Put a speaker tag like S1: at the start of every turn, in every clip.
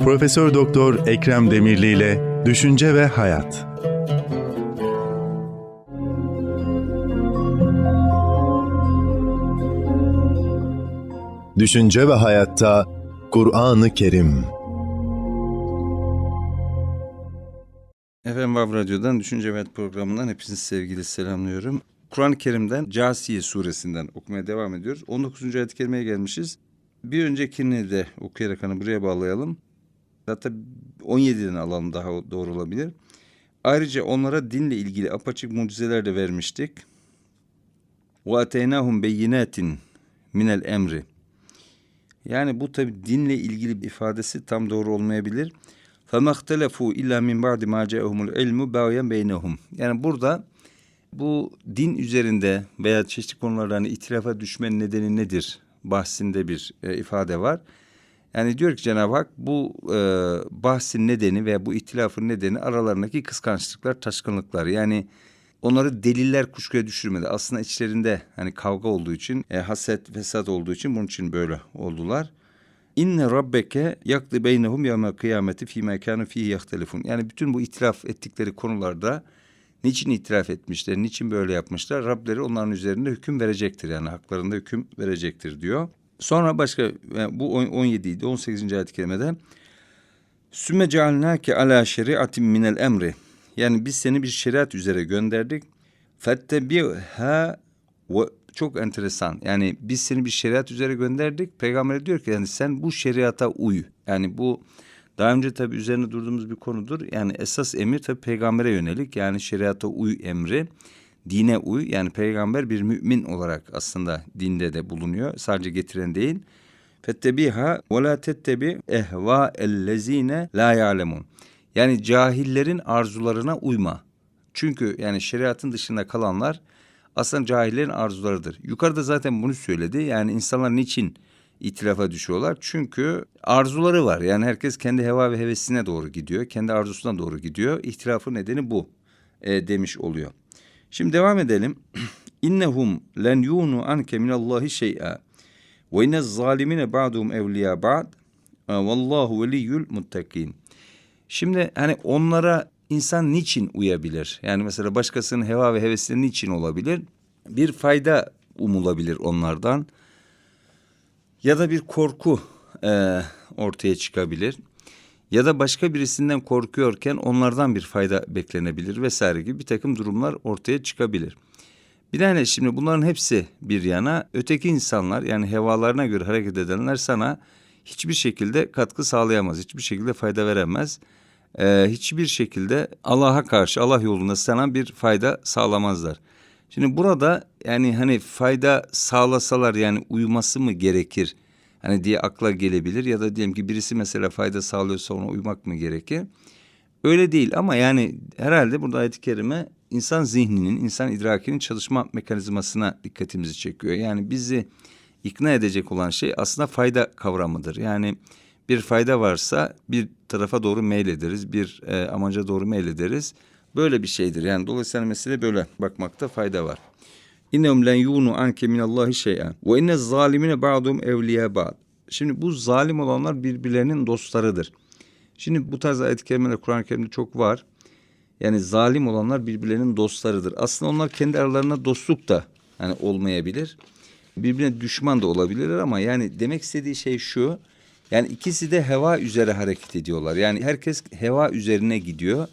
S1: Profesör Doktor Ekrem Demirli ile Düşünce ve Hayat. Düşünce ve Hayatta Kur'an-ı Kerim.
S2: Efendim Vav Radyo'dan Düşünce ve Hayat programından hepinizi sevgili selamlıyorum. Kur'an-ı Kerim'den Casiye suresinden okumaya devam ediyoruz. 19. ayet-i kerimeye gelmişiz. Bir öncekini de okuyarak hani buraya bağlayalım. Hatta 17'den alalım daha doğru olabilir. Ayrıca onlara dinle ilgili apaçık mucizeler de vermiştik. وَاَتَيْنَاهُمْ بَيِّنَاتٍ minel emri. Yani bu tabi dinle ilgili bir ifadesi tam doğru olmayabilir. فَمَا اخْتَلَفُوا اِلَّا مِنْ بَعْدِ مَا جَاءَهُمُ الْعِلْمُ بَاوْيًا بَيْنَهُمْ Yani burada bu din üzerinde veya çeşitli konularda hani ihtilafa düşmenin nedeni nedir bahsinde bir e, ifade var. Yani diyor ki Cenab-ı Hak bu e, bahsin nedeni veya bu ihtilafın nedeni aralarındaki kıskançlıklar, taşkınlıklar. Yani onları deliller kuşkuya düşürmedi. Aslında içlerinde hani kavga olduğu için, e, haset, fesat olduğu için bunun için böyle oldular. İnne rabbeke yakdi beynehum yevmel kıyameti fîmâ kânu fîhî yahtelifun. Yani bütün bu itiraf ettikleri konularda niçin itiraf etmişler, niçin böyle yapmışlar? Rableri onların üzerinde hüküm verecektir. Yani haklarında hüküm verecektir diyor. Sonra başka yani bu 17 idi 18. ayet-i kerimede Sümme cealnâke alâ şeriatin minel emri. Yani biz seni bir şeriat üzere gönderdik. Fettebiha ve çok enteresan. Yani biz seni bir şeriat üzere gönderdik. Peygamber diyor ki yani sen bu şeriata uy. Yani bu daha önce tabii üzerine durduğumuz bir konudur. Yani esas emir tabii peygambere yönelik. Yani şeriata uy emri. Dine uy. Yani peygamber bir mümin olarak aslında dinde de bulunuyor. Sadece getiren değil. Fettebiha ve la tettebi ehva ellezine la ya'lemun. Yani cahillerin arzularına uyma. Çünkü yani şeriatın dışında kalanlar aslında cahillerin arzularıdır. Yukarıda zaten bunu söyledi. Yani insanlar niçin itilafa düşüyorlar? Çünkü arzuları var. Yani herkes kendi heva ve hevesine doğru gidiyor. Kendi arzusuna doğru gidiyor. İhtilafın nedeni bu e, demiş oluyor. Şimdi devam edelim. İnnehum len yunu anke minallahi şey'a. Ve inne zalimine ba'duhum evliya ba'd. Vallahu veliyyul muttakin. Şimdi hani onlara insan niçin uyabilir? Yani mesela başkasının heva ve hevesleri niçin olabilir? Bir fayda umulabilir onlardan. Ya da bir korku e, ortaya çıkabilir. Ya da başka birisinden korkuyorken onlardan bir fayda beklenebilir vesaire gibi bir takım durumlar ortaya çıkabilir. Binaenaleyh şimdi bunların hepsi bir yana öteki insanlar yani hevalarına göre hareket edenler sana hiçbir şekilde katkı sağlayamaz. Hiçbir şekilde fayda veremez. Ee, hiçbir şekilde Allah'a karşı Allah yolunda sana bir fayda sağlamazlar. Şimdi burada yani hani fayda sağlasalar yani uyuması mı gerekir? Hani diye akla gelebilir ya da diyelim ki birisi mesela fayda sağlıyorsa ona uymak mı gerekir? Öyle değil ama yani herhalde burada ayet-i kerime insan zihninin, insan idrakinin çalışma mekanizmasına dikkatimizi çekiyor. Yani bizi ikna edecek olan şey aslında fayda kavramıdır. Yani bir fayda varsa bir tarafa doğru meylederiz, bir e, amaca doğru meylederiz. Böyle bir şeydir. Yani dolayısıyla mesele böyle bakmakta fayda var. İnnehum len yunu anke minallahi şey'en ve inne zalimine ba'dum evliya ba'd. Şimdi bu zalim olanlar birbirlerinin dostlarıdır. Şimdi bu tarz ayet-i kerimeler Kur'an-ı Kerim'de çok var. Yani zalim olanlar birbirlerinin dostlarıdır. Aslında onlar kendi aralarında dostluk da hani olmayabilir. Birbirine düşman da olabilirler ama yani demek istediği şey şu. Yani ikisi de heva üzere hareket ediyorlar. Yani herkes heva üzerine gidiyor.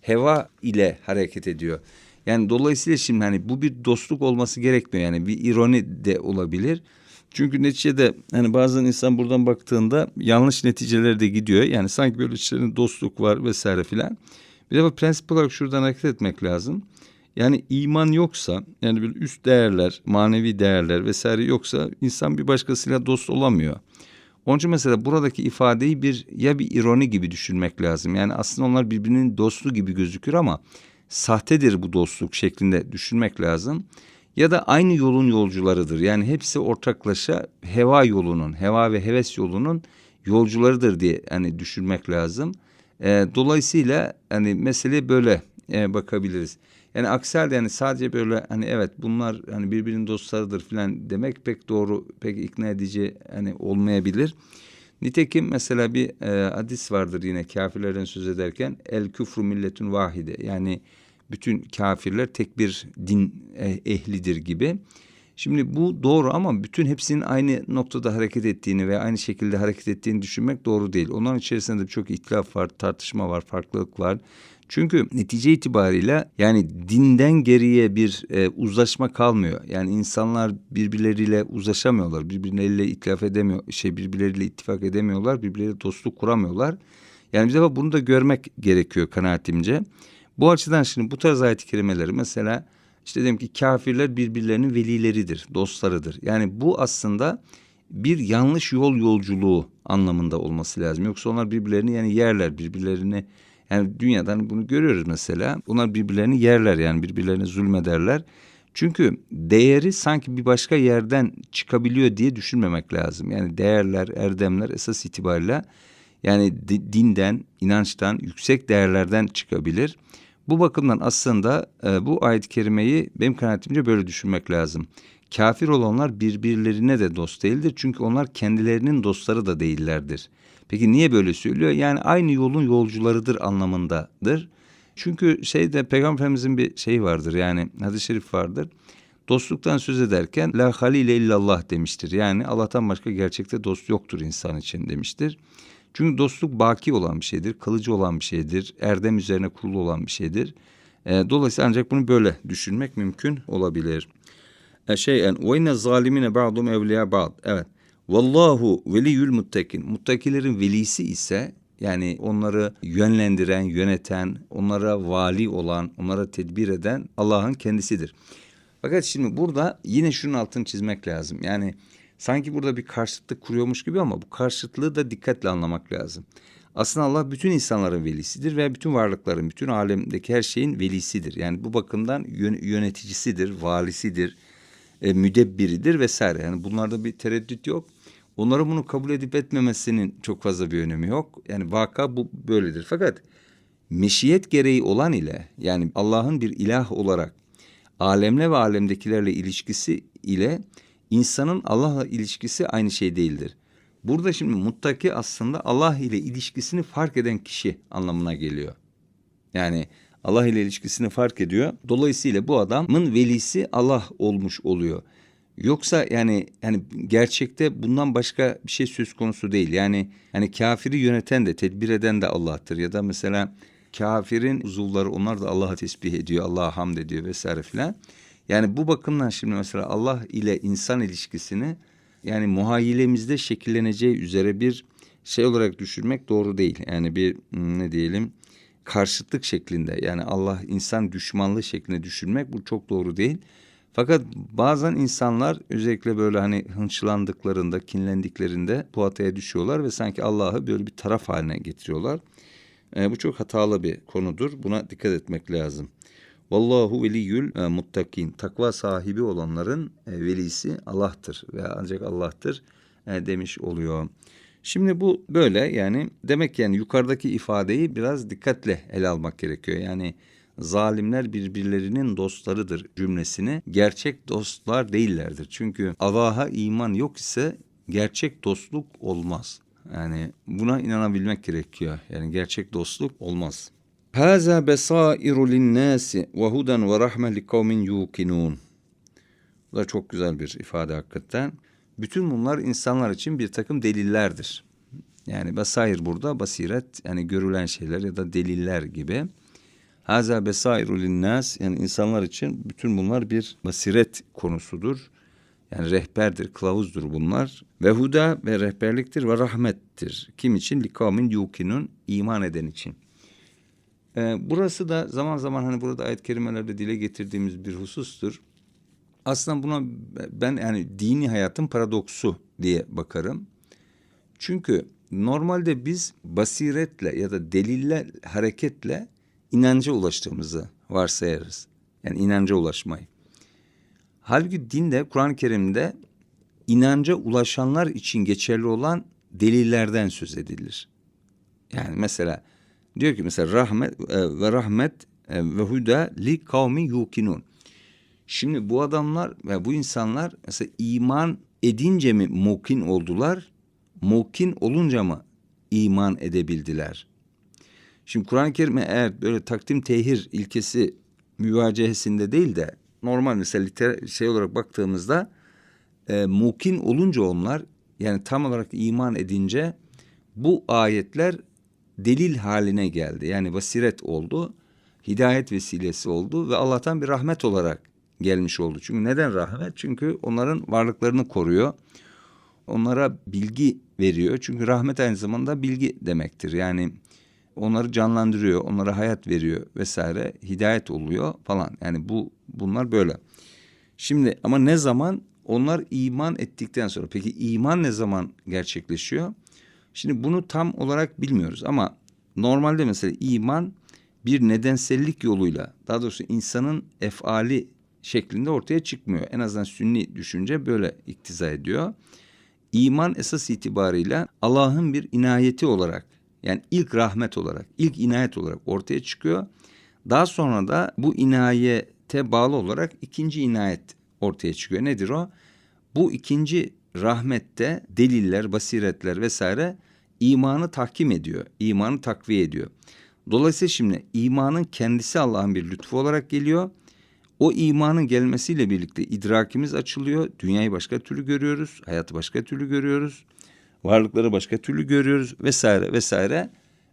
S2: Heva ile hareket ediyor. Yani dolayısıyla şimdi hani bu bir dostluk olması gerekmiyor. Yani bir ironi de olabilir. Çünkü neticede hani bazen insan buradan baktığında yanlış neticelere de gidiyor. Yani sanki böyle içlerinde dostluk var vesaire filan. Bir de bu prensip olarak şuradan hareket etmek lazım. Yani iman yoksa yani bir üst değerler, manevi değerler vesaire yoksa insan bir başkasıyla dost olamıyor. Onun için mesela buradaki ifadeyi bir ya bir ironi gibi düşünmek lazım. Yani aslında onlar birbirinin dostu gibi gözükür ama sahtedir bu dostluk şeklinde düşünmek lazım. Ya da aynı yolun yolcularıdır. Yani hepsi ortaklaşa heva yolunun, heva ve heves yolunun yolcularıdır diye hani düşünmek lazım. E, dolayısıyla hani mesele böyle e, bakabiliriz. Yani aksi halde yani sadece böyle hani evet bunlar hani birbirinin dostlarıdır falan demek pek doğru, pek ikna edici hani olmayabilir. Nitekim mesela bir e, hadis vardır yine kafirlerden söz ederken el küfru milletun vahide yani bütün kafirler tek bir din e, ehlidir gibi. Şimdi bu doğru ama bütün hepsinin aynı noktada hareket ettiğini ve aynı şekilde hareket ettiğini düşünmek doğru değil. Onların içerisinde de çok ihtilaf var, tartışma var, farklılık var. Çünkü netice itibariyle yani dinden geriye bir e, uzlaşma kalmıyor. Yani insanlar birbirleriyle uzlaşamıyorlar, birbirleriyle itilaf edemiyor, şey birbirleriyle ittifak edemiyorlar, birbirleriyle dostluk kuramıyorlar. Yani bir defa bunu da görmek gerekiyor kanaatimce. Bu açıdan şimdi bu tarz ayet-i kerimeleri mesela işte diyelim ki kafirler birbirlerinin velileridir, dostlarıdır. Yani bu aslında bir yanlış yol yolculuğu anlamında olması lazım. Yoksa onlar birbirlerini yani yerler, birbirlerini yani dünyadan bunu görüyoruz mesela. Onlar birbirlerini yerler yani birbirlerine zulmederler. Çünkü değeri sanki bir başka yerden çıkabiliyor diye düşünmemek lazım. Yani değerler, erdemler esas itibariyle yani di- dinden, inançtan, yüksek değerlerden çıkabilir. Bu bakımdan aslında e, bu ayet-i kerimeyi benim kanaatimce böyle düşünmek lazım. Kafir olanlar birbirlerine de dost değildir. Çünkü onlar kendilerinin dostları da değillerdir. Peki niye böyle söylüyor? Yani aynı yolun yolcularıdır anlamındadır. Çünkü şeyde Peygamberimizin bir şeyi vardır yani hadis-i şerif vardır. Dostluktan söz ederken la halile illallah demiştir. Yani Allah'tan başka gerçekte dost yoktur insan için demiştir. Çünkü dostluk baki olan bir şeydir, kalıcı olan bir şeydir, erdem üzerine kurulu olan bir şeydir. E, dolayısıyla ancak bunu böyle düşünmek mümkün olabilir. E, şeyen ve inne zalimine ba'dum evliya ba'd. Evet. Vallahu veliyül muttakin. Muttakilerin velisi ise yani onları yönlendiren, yöneten, onlara vali olan, onlara tedbir eden Allah'ın kendisidir. Fakat şimdi burada yine şunun altını çizmek lazım. Yani sanki burada bir karşıtlık kuruyormuş gibi ama bu karşıtlığı da dikkatle anlamak lazım. Aslında Allah bütün insanların velisidir ve bütün varlıkların, bütün alemdeki her şeyin velisidir. Yani bu bakımdan yön- yöneticisidir, valisidir, e, müdebbiridir vesaire. Yani bunlarda bir tereddüt yok. Onların bunu kabul edip etmemesinin çok fazla bir önemi yok. Yani vaka bu böyledir. Fakat meşiyet gereği olan ile yani Allah'ın bir ilah olarak alemle ve alemdekilerle ilişkisi ile insanın Allah'la ilişkisi aynı şey değildir. Burada şimdi muttaki aslında Allah ile ilişkisini fark eden kişi anlamına geliyor. Yani Allah ile ilişkisini fark ediyor. Dolayısıyla bu adamın velisi Allah olmuş oluyor. Yoksa yani yani gerçekte bundan başka bir şey söz konusu değil. Yani hani kafiri yöneten de tedbir eden de Allah'tır ya da mesela kafirin uzuvları onlar da Allah'a tesbih ediyor, Allah'a hamd ediyor vesaire filan. Yani bu bakımdan şimdi mesela Allah ile insan ilişkisini yani muhayyilemizde şekilleneceği üzere bir şey olarak düşünmek doğru değil. Yani bir hmm, ne diyelim karşıtlık şeklinde yani Allah insan düşmanlığı şeklinde düşünmek bu çok doğru değil. Fakat bazen insanlar özellikle böyle hani hınçlandıklarında, kinlendiklerinde bu hataya düşüyorlar ve sanki Allah'ı böyle bir taraf haline getiriyorlar. E, bu çok hatalı bir konudur. Buna dikkat etmek lazım. Vallahu veliyyül e, muttakin. Takva sahibi olanların e, velisi Allah'tır ve ancak Allah'tır e, demiş oluyor. Şimdi bu böyle yani demek yani yukarıdaki ifadeyi biraz dikkatle ele almak gerekiyor. Yani zalimler birbirlerinin dostlarıdır cümlesini gerçek dostlar değillerdir. Çünkü Allah'a iman yok ise gerçek dostluk olmaz. Yani buna inanabilmek gerekiyor. Yani gerçek dostluk olmaz. Haza besairu linnâsi ve huden ve rahme li kavmin yukinun. Bu da çok güzel bir ifade hakikaten. Bütün bunlar insanlar için bir takım delillerdir. Yani besair burada basiret yani görülen şeyler ya da deliller gibi. Haza besairu linnas yani insanlar için bütün bunlar bir basiret konusudur. Yani rehberdir, kılavuzdur bunlar. Ve huda ve rehberliktir ve rahmettir. Kim için? Likavmin yukinun iman eden için. Ee, burası da zaman zaman hani burada ayet-i kerimelerde dile getirdiğimiz bir husustur. Aslında buna ben yani dini hayatın paradoksu diye bakarım. Çünkü normalde biz basiretle ya da delille hareketle inanca ulaştığımızı varsayarız. Yani inanca ulaşmayı. Halbuki dinde Kur'an-ı Kerim'de inanca ulaşanlar için geçerli olan delillerden söz edilir. Yani mesela diyor ki mesela rahmet e, ve rahmet e, ve huda li kavmin yukinun. Şimdi bu adamlar ve bu insanlar mesela iman edince mi mukin oldular? mukin olunca mı iman edebildiler? Şimdi Kur'an-ı Kerim'e eğer böyle takdim tehir ilkesi müvacehesinde değil de normal mesela liter şey olarak baktığımızda e, mukin olunca onlar yani tam olarak iman edince bu ayetler delil haline geldi. Yani basiret oldu, hidayet vesilesi oldu ve Allah'tan bir rahmet olarak gelmiş oldu. Çünkü neden rahmet? Çünkü onların varlıklarını koruyor. Onlara bilgi veriyor. Çünkü rahmet aynı zamanda bilgi demektir. Yani onları canlandırıyor, onlara hayat veriyor vesaire, hidayet oluyor falan. Yani bu bunlar böyle. Şimdi ama ne zaman onlar iman ettikten sonra peki iman ne zaman gerçekleşiyor? Şimdi bunu tam olarak bilmiyoruz ama normalde mesela iman bir nedensellik yoluyla daha doğrusu insanın efali şeklinde ortaya çıkmıyor. En azından sünni düşünce böyle iktiza ediyor. İman esas itibarıyla Allah'ın bir inayeti olarak yani ilk rahmet olarak, ilk inayet olarak ortaya çıkıyor. Daha sonra da bu inayete bağlı olarak ikinci inayet ortaya çıkıyor. Nedir o? Bu ikinci rahmette deliller, basiretler vesaire imanı tahkim ediyor. imanı takviye ediyor. Dolayısıyla şimdi imanın kendisi Allah'ın bir lütfu olarak geliyor. O imanın gelmesiyle birlikte idrakimiz açılıyor. Dünyayı başka türlü görüyoruz. Hayatı başka türlü görüyoruz. Varlıkları başka türlü görüyoruz vesaire vesaire.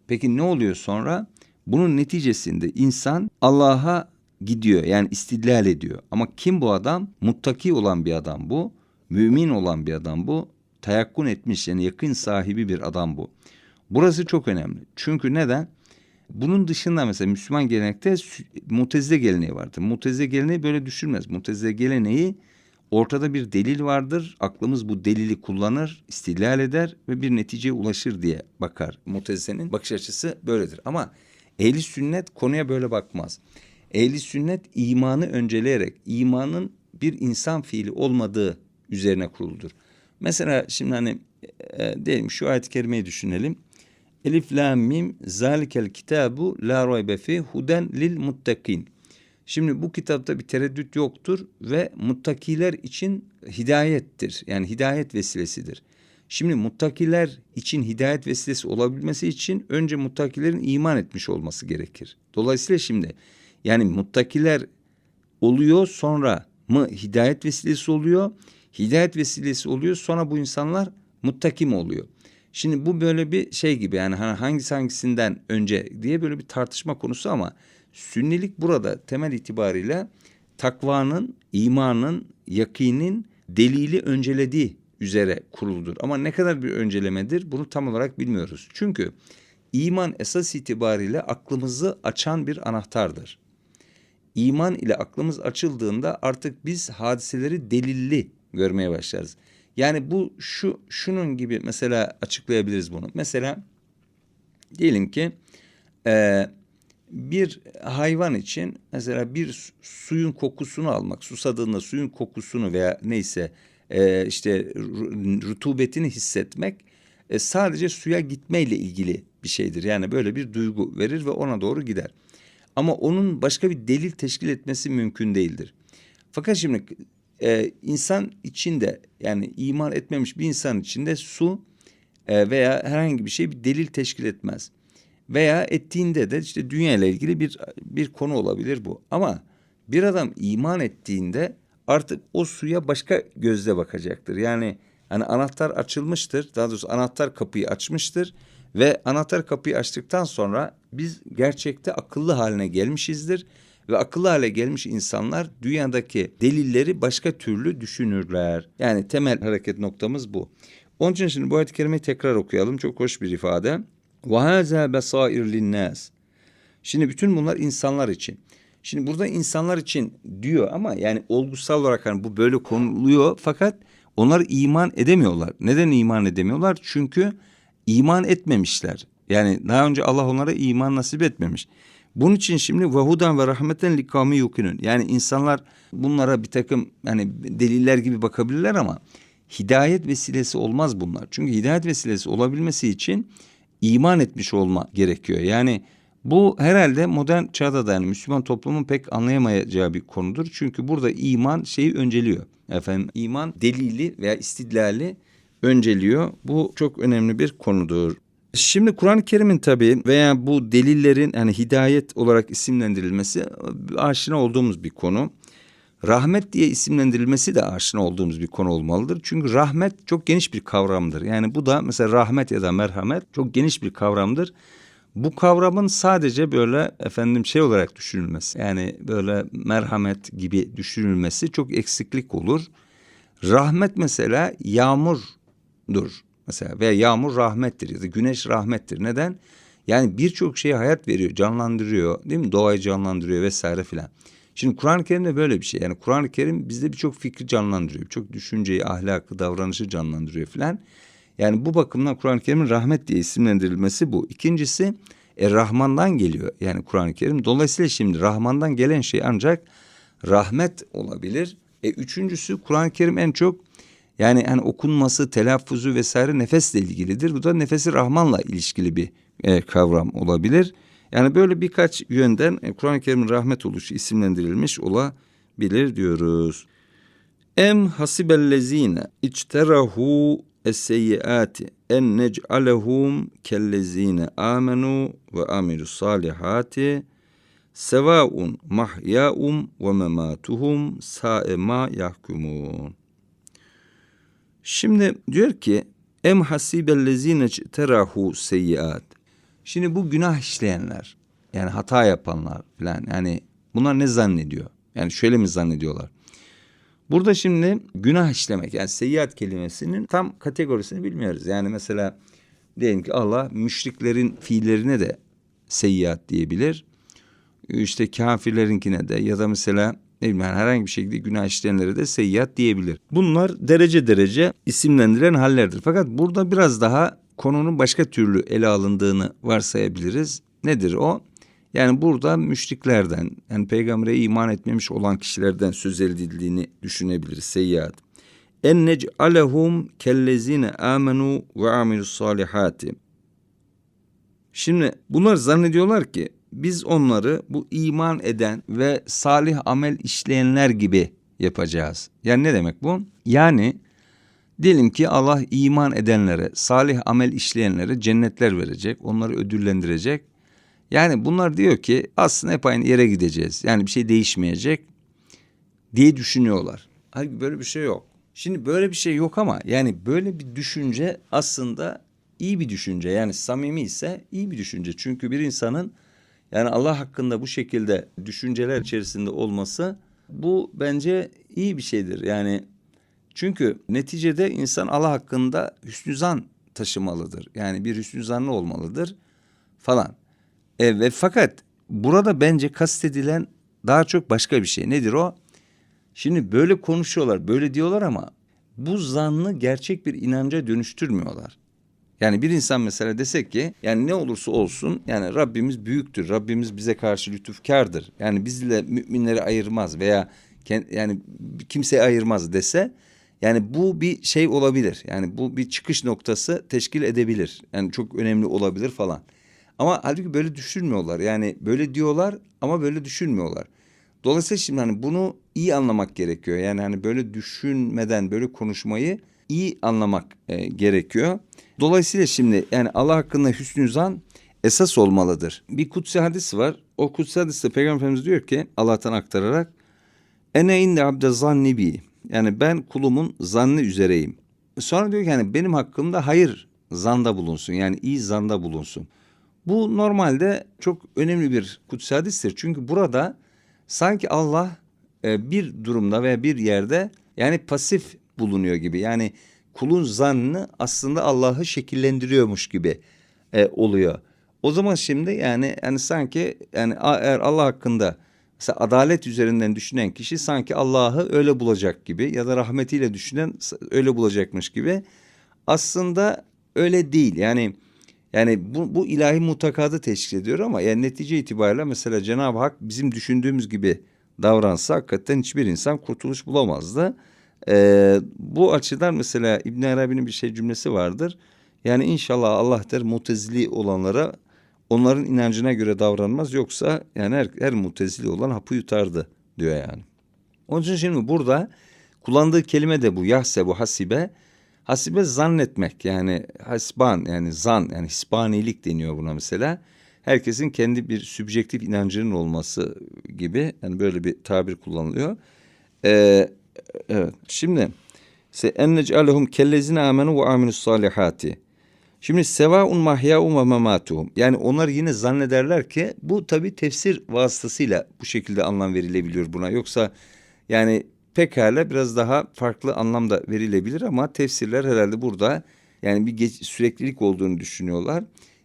S2: Peki ne oluyor sonra? Bunun neticesinde insan Allah'a gidiyor yani istidlal ediyor. Ama kim bu adam? Muttaki olan bir adam bu. Mümin olan bir adam bu. Tayakkun etmiş yani yakın sahibi bir adam bu. Burası çok önemli. Çünkü neden? Bunun dışında mesela Müslüman gelenekte mutezile geleneği vardır. Mutezile geleneği böyle düşünmez. Mutezile geleneği ortada bir delil vardır. Aklımız bu delili kullanır, istilal eder ve bir neticeye ulaşır diye bakar. Mutezile'nin bakış açısı böyledir. Ama ehli sünnet konuya böyle bakmaz. Ehli sünnet imanı önceleyerek imanın bir insan fiili olmadığı üzerine kuruludur. Mesela şimdi hani e, diyelim şu ayet-i kerimeyi düşünelim. Elif lam mim zalikel kitabu la raybe fi huden lil muttakin. Şimdi bu kitapta bir tereddüt yoktur ve muttakiler için hidayettir. Yani hidayet vesilesidir. Şimdi muttakiler için hidayet vesilesi olabilmesi için önce muttakilerin iman etmiş olması gerekir. Dolayısıyla şimdi yani muttakiler oluyor sonra mı hidayet vesilesi oluyor? Hidayet vesilesi oluyor sonra bu insanlar muttaki mi oluyor? Şimdi bu böyle bir şey gibi yani hangisi hangisinden önce diye böyle bir tartışma konusu ama sünnilik burada temel itibariyle takvanın, imanın, yakinin delili öncelediği üzere kuruludur. Ama ne kadar bir öncelemedir bunu tam olarak bilmiyoruz. Çünkü iman esas itibariyle aklımızı açan bir anahtardır. İman ile aklımız açıldığında artık biz hadiseleri delilli görmeye başlarız. Yani bu şu şunun gibi mesela açıklayabiliriz bunu. Mesela diyelim ki e, bir hayvan için mesela bir su- suyun kokusunu almak, susadığında suyun kokusunu veya neyse e, işte ru- rutubetini hissetmek e, sadece suya gitmeyle ilgili bir şeydir. Yani böyle bir duygu verir ve ona doğru gider. Ama onun başka bir delil teşkil etmesi mümkün değildir. Fakat şimdi e, insan içinde yani iman etmemiş bir insan içinde su e, veya herhangi bir şey bir delil teşkil etmez. Veya ettiğinde de işte dünya ile ilgili bir bir konu olabilir bu. Ama bir adam iman ettiğinde artık o suya başka gözle bakacaktır. Yani hani anahtar açılmıştır. Daha doğrusu anahtar kapıyı açmıştır ve anahtar kapıyı açtıktan sonra biz gerçekte akıllı haline gelmişizdir ve akıllı hale gelmiş insanlar dünyadaki delilleri başka türlü düşünürler. Yani temel hareket noktamız bu. Onun için şimdi bu ayet-i kerimeyi tekrar okuyalım. Çok hoş bir ifade. وَهَذَا بَصَائِرْ لِلنَّاسِ Şimdi bütün bunlar insanlar için. Şimdi burada insanlar için diyor ama yani olgusal olarak hani bu böyle konuluyor fakat onlar iman edemiyorlar. Neden iman edemiyorlar? Çünkü iman etmemişler. Yani daha önce Allah onlara iman nasip etmemiş. Bunun için şimdi vahudan ve rahmeten li kavmi yukinun. Yani insanlar bunlara bir takım hani deliller gibi bakabilirler ama hidayet vesilesi olmaz bunlar. Çünkü hidayet vesilesi olabilmesi için iman etmiş olma gerekiyor. Yani bu herhalde modern çağda da yani Müslüman toplumun pek anlayamayacağı bir konudur. Çünkü burada iman şeyi önceliyor. Efendim iman delili veya istidlali önceliyor. Bu çok önemli bir konudur. Şimdi Kur'an-ı Kerim'in tabii veya bu delillerin hani hidayet olarak isimlendirilmesi aşina olduğumuz bir konu. Rahmet diye isimlendirilmesi de aşina olduğumuz bir konu olmalıdır. Çünkü rahmet çok geniş bir kavramdır. Yani bu da mesela rahmet ya da merhamet çok geniş bir kavramdır. Bu kavramın sadece böyle efendim şey olarak düşünülmesi yani böyle merhamet gibi düşünülmesi çok eksiklik olur. Rahmet mesela yağmurdur mesela veya yağmur rahmettir ya da güneş rahmettir. Neden? Yani birçok şeye hayat veriyor, canlandırıyor değil mi? Doğayı canlandırıyor vesaire filan. Şimdi Kur'an-ı Kerim de böyle bir şey. Yani Kur'an-ı Kerim bizde birçok fikri canlandırıyor. Birçok düşünceyi, ahlakı, davranışı canlandırıyor filan. Yani bu bakımdan Kur'an-ı Kerim'in rahmet diye isimlendirilmesi bu. İkincisi e, Rahman'dan geliyor yani Kur'an-ı Kerim. Dolayısıyla şimdi Rahman'dan gelen şey ancak rahmet olabilir. E, üçüncüsü Kur'an-ı Kerim en çok yani hani okunması, telaffuzu vesaire nefesle ilgilidir. Bu da nefesi Rahman'la ilişkili bir e, kavram olabilir. Yani böyle birkaç yönden e, Kur'an-ı Kerim'in rahmet oluşu isimlendirilmiş olabilir diyoruz. Em hasibellezine içterahu es-seyyiati en nec'alehum kellezine amenu ve amilu salihati sevaun mahyaum ve mematuhum sa'e ma yahkumun. Şimdi diyor ki em hasibellezine içterahu seyyiat. Şimdi bu günah işleyenler yani hata yapanlar falan yani bunlar ne zannediyor? Yani şöyle mi zannediyorlar? Burada şimdi günah işlemek yani seyyiat kelimesinin tam kategorisini bilmiyoruz. Yani mesela diyelim ki Allah müşriklerin fiillerine de seyyiat diyebilir. İşte kafirlerinkine de ya da mesela ne bileyim yani herhangi bir şekilde günah işleyenlere de seyyiat diyebilir. Bunlar derece derece isimlendiren hallerdir. Fakat burada biraz daha konunun başka türlü ele alındığını varsayabiliriz. Nedir o? Yani burada müşriklerden yani peygambere iman etmemiş olan kişilerden söz edildiğini düşünebiliriz seyyiat. En nec'alehum kellezine amenu ve amilus salihati. Şimdi bunlar zannediyorlar ki biz onları bu iman eden ve salih amel işleyenler gibi yapacağız. Yani ne demek bu? Yani diyelim ki Allah iman edenlere, salih amel işleyenlere cennetler verecek, onları ödüllendirecek. Yani bunlar diyor ki aslında hep aynı yere gideceğiz. Yani bir şey değişmeyecek diye düşünüyorlar. Halbuki böyle bir şey yok. Şimdi böyle bir şey yok ama yani böyle bir düşünce aslında iyi bir düşünce. Yani samimi ise iyi bir düşünce. Çünkü bir insanın yani Allah hakkında bu şekilde düşünceler içerisinde olması bu bence iyi bir şeydir. Yani çünkü neticede insan Allah hakkında hüsnü zan taşımalıdır. Yani bir hüsnü zanlı olmalıdır falan. E, ve fakat burada bence kastedilen daha çok başka bir şey. Nedir o? Şimdi böyle konuşuyorlar, böyle diyorlar ama bu zannı gerçek bir inanca dönüştürmüyorlar. Yani bir insan mesela desek ki yani ne olursa olsun yani Rabbimiz büyüktür. Rabbimiz bize karşı lütufkardır. Yani bizle müminleri ayırmaz veya yani kimseyi ayırmaz dese yani bu bir şey olabilir. Yani bu bir çıkış noktası teşkil edebilir. Yani çok önemli olabilir falan. Ama halbuki böyle düşünmüyorlar. Yani böyle diyorlar ama böyle düşünmüyorlar. Dolayısıyla şimdi hani bunu iyi anlamak gerekiyor. Yani hani böyle düşünmeden böyle konuşmayı iyi anlamak e, gerekiyor. Dolayısıyla şimdi yani Allah hakkında hüsnü zan esas olmalıdır. Bir kutsi hadis var. O kutsi hadiste Peygamber Efendimiz diyor ki Allah'tan aktararak Ene inde abde zanni bi. Yani ben kulumun zannı üzereyim. Sonra diyor ki yani benim hakkımda hayır zanda bulunsun. Yani iyi zanda bulunsun. Bu normalde çok önemli bir kutsi hadistir. Çünkü burada sanki Allah e, bir durumda veya bir yerde yani pasif bulunuyor gibi. Yani kulun zannı aslında Allah'ı şekillendiriyormuş gibi e, oluyor. O zaman şimdi yani yani sanki yani eğer Allah hakkında mesela adalet üzerinden düşünen kişi sanki Allah'ı öyle bulacak gibi ya da rahmetiyle düşünen öyle bulacakmış gibi. Aslında öyle değil. Yani yani bu, bu ilahi mutakadı teşkil ediyor ama yani netice itibariyle mesela Cenab-ı Hak bizim düşündüğümüz gibi davransa hakikaten hiçbir insan kurtuluş bulamazdı. Ee, bu açıdan mesela İbn Arabi'nin bir şey cümlesi vardır. Yani inşallah Allah der mutezili olanlara onların inancına göre davranmaz yoksa yani her, her mutezili olan hapı yutardı diyor yani. Onun için şimdi burada kullandığı kelime de bu yahse bu hasibe Hasibe zannetmek yani hasban yani zan yani hispanilik deniyor buna mesela. Herkesin kendi bir sübjektif inancının olması gibi yani böyle bir tabir kullanılıyor. Ee, evet şimdi se en nec'alehum kellezine amenu ve aminus salihati. Şimdi sevaun mahyaun ve mematuhum. Yani onlar yine zannederler ki bu tabi tefsir vasıtasıyla bu şekilde anlam verilebiliyor buna. Yoksa yani pekala biraz daha farklı anlamda verilebilir ama tefsirler herhalde burada yani bir geç, süreklilik olduğunu düşünüyorlar.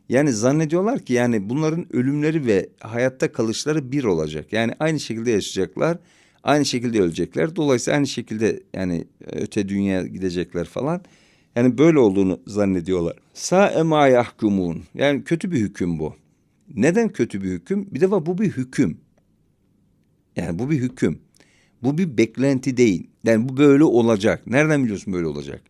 S2: Yani zannediyorlar ki yani bunların ölümleri ve hayatta kalışları bir olacak. Yani aynı şekilde yaşayacaklar, aynı şekilde ölecekler. Dolayısıyla aynı şekilde yani öte dünyaya gidecekler falan. Yani böyle olduğunu zannediyorlar. Sa ema yahkumun. Yani kötü bir hüküm bu. Neden kötü bir hüküm? Bir defa bu bir hüküm. Yani bu bir hüküm. Bu bir beklenti değil. Yani bu böyle olacak. Nereden biliyorsun böyle olacak?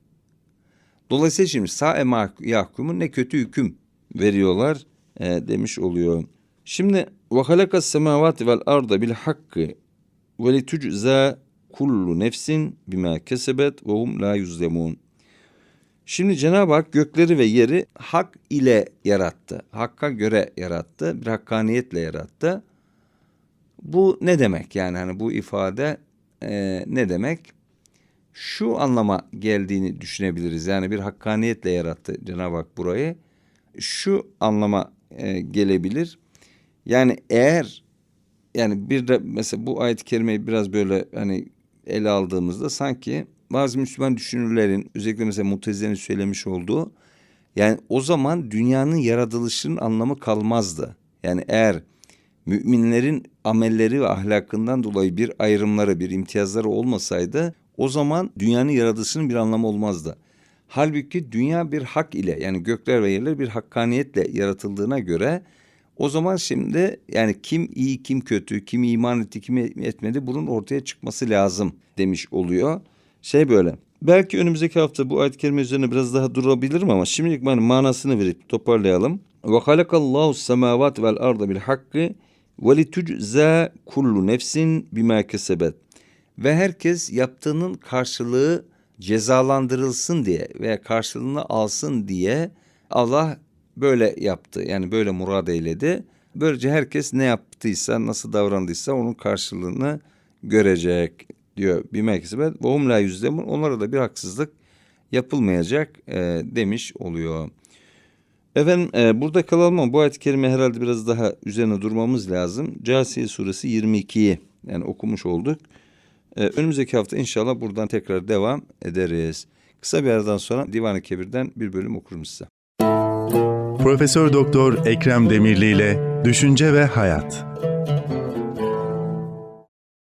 S2: Dolayısıyla şimdi sa ema yahkumun ne kötü hüküm veriyorlar e, demiş oluyor. Şimdi ve halakas semavati vel arda bil hakkı ve li tucza kullu nefsin bima kesebet ve hum la yuzlemun. Şimdi Cenab-ı Hak gökleri ve yeri hak ile yarattı. Hakka göre yarattı. Bir hakkaniyetle yarattı. Bu ne demek? Yani hani bu ifade e, ne demek? Şu anlama geldiğini düşünebiliriz. Yani bir hakkaniyetle yarattı Cenab-ı Hak burayı. Şu anlama e, gelebilir. Yani eğer yani bir de mesela bu ayet-i kerimeyi biraz böyle hani ele aldığımızda sanki bazı Müslüman düşünürlerin özellikle mesela Mutezile'nin söylemiş olduğu yani o zaman dünyanın yaratılışının anlamı kalmazdı. Yani eğer müminlerin amelleri ve ahlakından dolayı bir ayrımları, bir imtiyazları olmasaydı o zaman dünyanın yaratılışının bir anlamı olmazdı. Halbuki dünya bir hak ile yani gökler ve yerler bir hakkaniyetle yaratıldığına göre o zaman şimdi yani kim iyi kim kötü, kim iman etti kim etmedi bunun ortaya çıkması lazım demiş oluyor. Şey böyle belki önümüzdeki hafta bu ayet-i kerime üzerine biraz daha durabilirim ama şimdilik ben manasını verip toparlayalım. Ve halakallahu semavat vel arda bil hakkı ve li tucza kullu nefsin bima kesebet. Ve herkes yaptığının karşılığı cezalandırılsın diye veya karşılığını alsın diye Allah böyle yaptı. Yani böyle murad eyledi. Böylece herkes ne yaptıysa, nasıl davrandıysa onun karşılığını görecek diyor bir mekzibet. Ve hum la. Onlara da bir haksızlık yapılmayacak e, demiş oluyor. Efendim e, burada kalalım ama bu ayet-i kerime herhalde biraz daha üzerine durmamız lazım. Câsiye suresi 22'yi yani okumuş olduk. E, önümüzdeki hafta inşallah buradan tekrar devam ederiz. Kısa bir aradan sonra Divan-ı Kebir'den bir bölüm okurum size.
S1: Profesör Doktor Ekrem Demirli ile Düşünce ve Hayat.